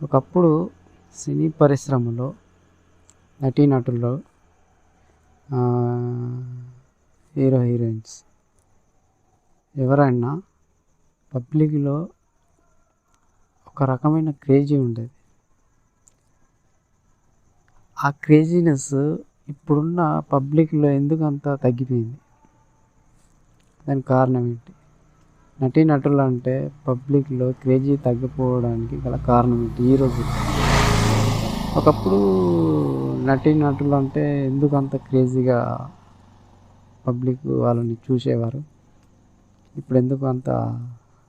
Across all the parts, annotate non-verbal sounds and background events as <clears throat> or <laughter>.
ఒకప్పుడు సినీ పరిశ్రమలో నటీనటుల్లో hero heroines ఎవరైనా పబ్లిక్లో ఒక రకమైన క్రేజీ ఉండేది. ఆ క్రేజీనెస్ ఇప్పుడున్న పబ్లిక్లో ఎందుకు అంత తగ్గిపోయింది? దానికి కారణం ఏంటి? నటీనటులు అంటే పబ్లిక్లో క్రేజీ తగ్గిపోవడానికి గల కారణం ఏంటి ఈరోజు ఒకప్పుడు నటీనటులు అంటే ఎందుకు అంత క్రేజీగా పబ్లిక్ వాళ్ళని చూసేవారు? ఇప్పుడు ఎందుకు అంత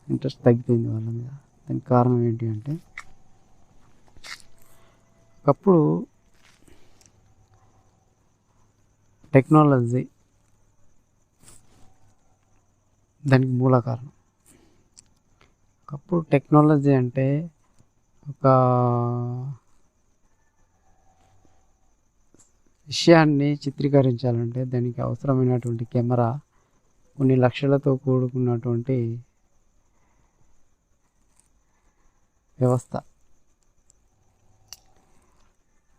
ఇంట్రెస్ట్ తగ్గిపోయింది వాళ్ళ మీద? దానికి కారణం ఏంటి అంటే ఒకప్పుడు టెక్నాలజీ దానికి మూల కారణం. ఒకప్పుడు టెక్నాలజీ అంటే ఒక విషయాన్ని చిత్రీకరించాలంటే దానికి అవసరమైనటువంటి కెమెరా కొన్ని లక్షలతో కూడుకున్నటువంటి వ్యవస్థ.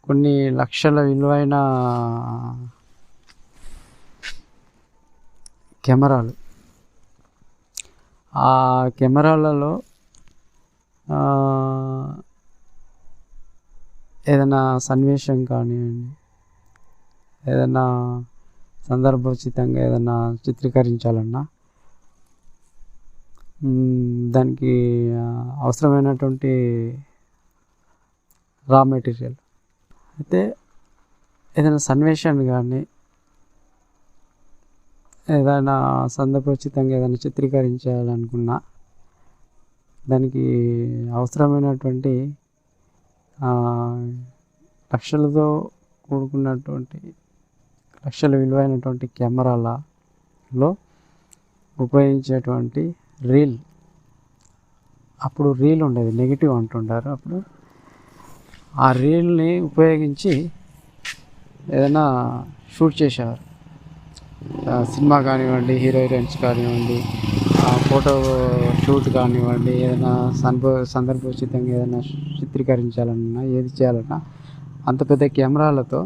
కొన్ని లక్షల విలువైన కెమెరాలు. ఆ కెమెరాలలో ఏదైనా సన్నివేశం కానివ్వండి ఏదైనా సందర్భోచితంగా ఏదైనా చిత్రీకరించాలన్నా దానికి అవసరమైనటువంటి రా మెటీరియల్. అయితే ఏదైనా సన్నివేశాన్ని కానీ ఏదైనా సందర్భోచితంగా ఏదైనా చిత్రీకరించాలనుకున్నా దానికి అవసరమైనటువంటి లక్షలతో కూడుకున్నటువంటి లక్షల విలువైనటువంటి కెమెరాలలో ఉపయోగించేటువంటి రీల్. అప్పుడు రీల్ ఉండేది నెగిటివ్ అంటుంటారు అప్పుడు. ఆ రీల్ని ఉపయోగించి ఏదైనా షూట్ చేసేవారు. సినిమా కానివ్వండి హీరో హీరోయిన్స్ కానివ్వండి ఫోటో షూట్ కానివ్వండి ఏదైనా సందర్భ సందర్భోచితంగా ఏదైనా చిత్రీకరించాలన్నా ఏది చేయాలన్నా అంత పెద్ద కెమెరాలతో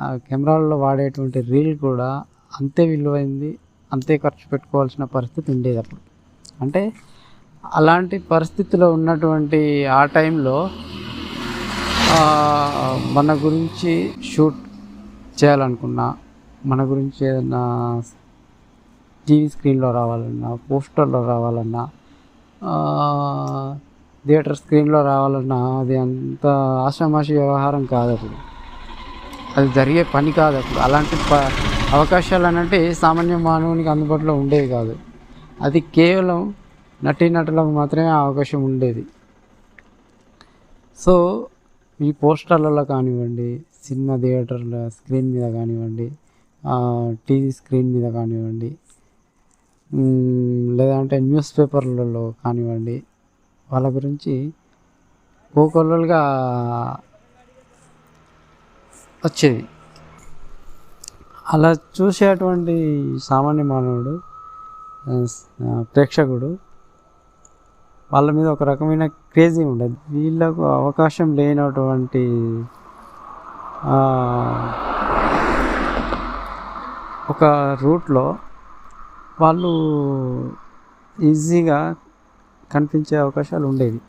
ఆ కెమెరాల్లో వాడేటువంటి రీల్ కూడా అంతే విలువైంది అంతే ఖర్చు పెట్టుకోవాల్సిన పరిస్థితి ఉండేది అప్పుడు. అంటే అలాంటి పరిస్థితిలో ఉన్నటువంటి ఆ టైంలో మన గురించి షూట్ చేయాలనుకున్నా మన గురించి ఏదైనా టీవీ స్క్రీన్లో రావాలన్నా పోస్టర్లో రావాలన్నా థియేటర్ స్క్రీన్లో రావాలన్నా అది అంత ఆషామాషి వ్యవహారం కాదు అప్పుడు అది జరిగే పని కాదు అప్పుడు అలాంటి ప అవకాశాలు అనంటే సామాన్య మానవునికి అందుబాటులో ఉండేవి కాదు. అది కేవలం నటీనటులకు మాత్రమే అవకాశం ఉండేది. సో ఈ పోస్టర్లలో కానివ్వండి సినిమా థియేటర్ల స్క్రీన్ మీద కానివ్వండి టీవీ స్క్రీన్ మీద కానివ్వండి లేదంటే న్యూస్ పేపర్లలో కానివ్వండి వాళ్ళ గురించి కోకొల్లలుగా వచ్చేది. అలా చూసేటువంటి సామాన్య మానవుడు ప్రేక్షకుడు వాళ్ళ మీద ఒక రకమైన క్రేజీ ఉండదు. వీళ్ళకు అవకాశం లేనటువంటి ఒక రూట్లో వాళ్ళు ఈజీగా కనిపించే అవకాశాలు ఉండేవి.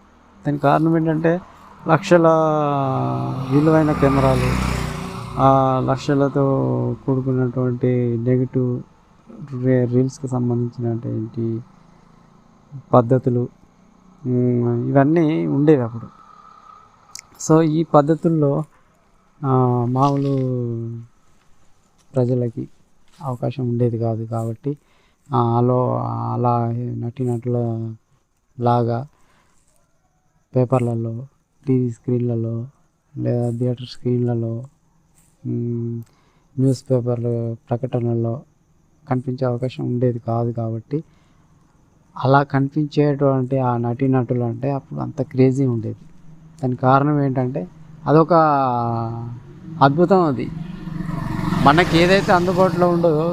దానికి కారణం ఏంటంటే లక్షల విలువైన కెమెరాలు ఆ లక్షలతో కూడుకున్నటువంటి నెగిటివ్ రీల్స్కి సంబంధించినటువంటి పద్ధతులు ఇవన్నీ ఉండేవి అప్పుడు. సో ఈ పద్ధతుల్లో మామూలు ప్రజలకి అవకాశం ఉండేది కాదు కాబట్టి అలో అలా నటీనటుల లాగా పేపర్లలో టీవీ స్క్రీన్లలో లేదా థియేటర్ స్క్రీన్లలో న్యూస్ పేపర్లు ప్రకటనల్లో కనిపించే అవకాశం ఉండేది కాదు కాబట్టి అలా కనిపించేటువంటి ఆ నటీనటులు అంటే అప్పుడు అంత క్రేజీ ఉండేది. దానికి కారణం ఏంటంటే అదొక అద్భుతం అది. మనకి ఏదైతే అందుబాటులో ఉండదో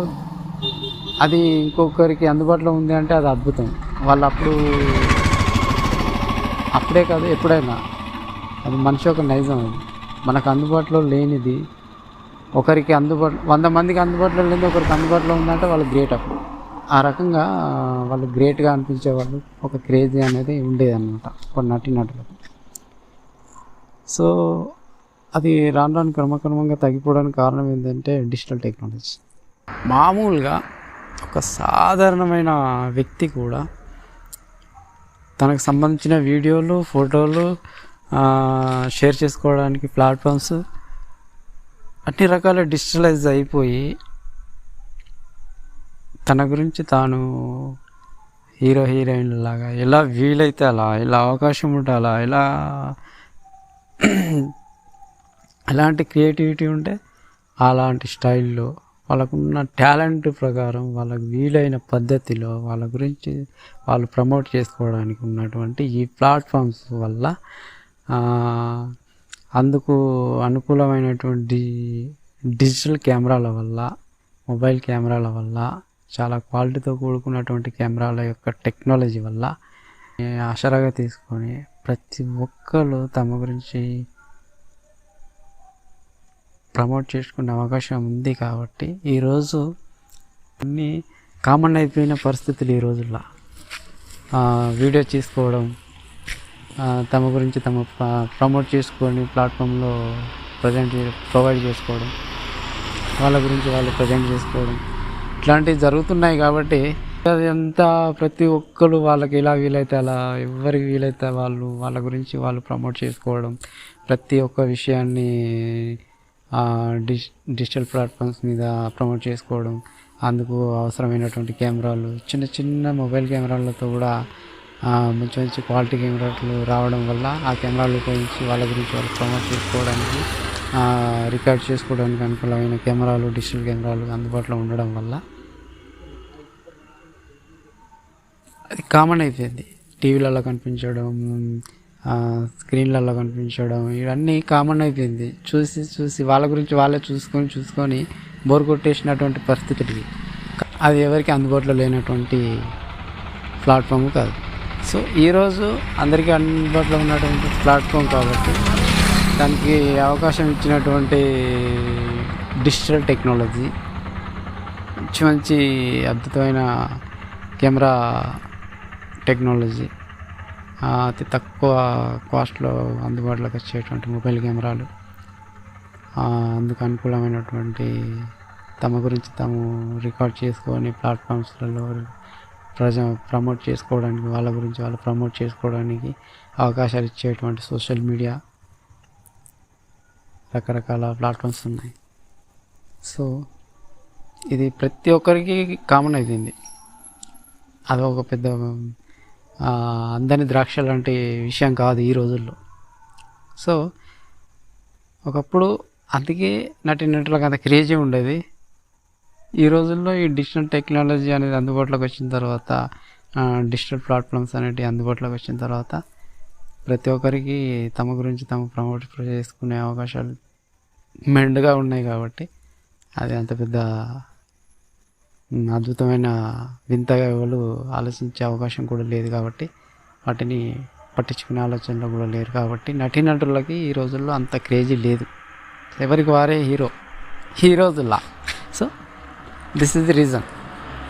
అది ఇంకొకరికి అందుబాటులో ఉంది అంటే అది అద్భుతం. వాళ్ళు అప్పుడు అప్పుడే కాదు ఎప్పుడైనా. అది మనిషి ఒక నైజం అది. మనకు అందుబాటులో లేనిది ఒకరికి అందుబాటులో వంద మందికి అందుబాటులో లేనిది ఒకరికి అందుబాటులో ఉందంటే వాళ్ళు గ్రేట్ అప్పుడు. ఆ రకంగా వాళ్ళు గ్రేట్గా అనిపించేవాళ్ళు ఒక క్రేజీ అనేది ఉండేది అనమాట ఒక నటి నటులకు. సో అది రాను రాను క్రమక్రమంగా తగ్గిపోవడానికి కారణం ఏంటంటే డిజిటల్ టెక్నాలజీ. మామూలుగా ఒక సాధారణమైన వ్యక్తి కూడా తనకు సంబంధించిన వీడియోలు ఫోటోలు షేర్ చేసుకోవడానికి ప్లాట్ఫామ్స్ అన్ని రకాల డిజిటలైజ్ అయిపోయి తన గురించి తాను హీరో హీరోయిన్ లాగా ఎలా వీలైతే అలా ఎలా అవకాశం ఉంటే అలా ఎలా <clears throat> ఎలాంటి క్రియేటివిటీ ఉంటే అలాంటి స్టైల్లో వాళ్ళకున్న టాలెంట్ ప్రకారం వాళ్ళకు వీలైన పద్ధతిలో వాళ్ళ గురించి వాళ్ళు ప్రమోట్ చేసుకోవడానికి ఉన్నటువంటి ఈ ప్లాట్ఫామ్స్ వల్ల అందుకు అనుకూలమైనటువంటి డిజిటల్ కెమెరాల వల్ల మొబైల్ కెమెరాల వల్ల చాలా క్వాలిటీతో కూడుకున్నటువంటి కెమెరాల యొక్క టెక్నాలజీ వల్ల ఆసరాగా తీసుకొని ప్రతి ఒక్కరు తమ గురించి ప్రమోట్ చేసుకునే అవకాశం ఉంది కాబట్టి ఈరోజు అన్నీ కామన్ అయిపోయిన పరిస్థితులు ఈ రోజుల్లో. వీడియో తీసుకోవడం తమ గురించి తమ ప్రమోట్ చేసుకొని ప్లాట్ఫామ్లో ప్రజెంట్ ప్రొవైడ్ చేసుకోవడం వాళ్ళ గురించి వాళ్ళు ప్రజెంట్ చేసుకోవడం ఇట్లాంటివి జరుగుతున్నాయి కాబట్టి అది అంతా ప్రతి ఒక్కరు వాళ్ళకి ఎలా వీలైతే అలా ఎవరికి వీలైతే వాళ్ళు వాళ్ళ గురించి వాళ్ళు ప్రమోట్ చేసుకోవడం ప్రతి ఒక్క విషయాన్ని డిజ్ డిజిటల్ ప్లాట్ఫామ్స్ మీద ప్రమోట్ చేసుకోవడం అందుకు అవసరమైనటువంటి కెమెరాలు చిన్న చిన్న మొబైల్ కెమెరాలతో కూడా మంచి మంచి క్వాలిటీ కెమెరాలు రావడం వల్ల ఆ కెమెరాలు ఉపయోగించి వాళ్ళ గురించి వాళ్ళు ప్రమోట్ చేసుకోవడానికి రికార్డ్ చేసుకోవడానికి అనుకూలమైన కెమెరాలు డిజిటల్ కెమెరాలు అందుబాటులో ఉండడం వల్ల. అది కామన్ అయిపోయింది. టీవీలలో కనిపించడం స్క్రీన్లలో కనిపించడం ఇవన్నీ కామన్ అయిపోయింది. చూసి చూసి వాళ్ళ గురించి వాళ్ళే చూసుకొని చూసుకొని బోర్ కొట్టేసినటువంటి పరిస్థితులకి అది ఎవరికి అందుబాటులో లేనటువంటి ప్లాట్ఫామ్ కాదు. సో ఈరోజు అందరికీ అందుబాటులో ఉన్నటువంటి ప్లాట్ఫామ్ కాబట్టి దానికి అవకాశం ఇచ్చినటువంటి డిజిటల్ టెక్నాలజీ మంచి మంచి అద్భుతమైన కెమెరా టెక్నాలజీ అతి తక్కువ కాస్ట్లో అందుబాటులోకి వచ్చేటువంటి మొబైల్ కెమెరాలు. అందుకు అనుకూలమైనటువంటి తమ గురించి తాము రికార్డ్ చేసుకొని ప్లాట్ఫామ్స్లలో ప్రజ ప్రమోట్ చేసుకోవడానికి వాళ్ళ గురించి వాళ్ళు ప్రమోట్ చేసుకోవడానికి అవకాశాలు ఇచ్చేటువంటి సోషల్ మీడియా రకరకాల ప్లాట్ఫామ్స్ ఉన్నాయి. సో ఇది ప్రతి ఒక్కరికి కామన్ అయిపోయింది. అది ఒక పెద్ద అందని ద్రాక్ష లాంటి విషయం కాదు ఈ రోజుల్లో. సో ఒకప్పుడు అందుకే నటి నటులకు అంత క్రేజీ ఉండేది. ఈ రోజుల్లో ఈ డిజిటల్ టెక్నాలజీ అనేది అందుబాటులోకి వచ్చిన తర్వాత డిజిటల్ ప్లాట్ఫామ్స్ అనేవి అందుబాటులోకి వచ్చిన తర్వాత ప్రతి ఒక్కరికి తమ గురించి తమ ప్రమోట్ చేసుకునే అవకాశాలు మెండుగా ఉన్నాయి కాబట్టి అది అంత పెద్ద అద్భుతమైన వింతగా ఎవరు ఆలోచించే అవకాశం కూడా లేదు కాబట్టి వాటిని పట్టించుకునే ఆలోచనలో కూడా లేరు కాబట్టి నటీనటులకి ఈ రోజుల్లో అంత క్రేజీ లేదు. ఎవరికి వారే హీరో. ఈ రోజుల్లో so this is the reason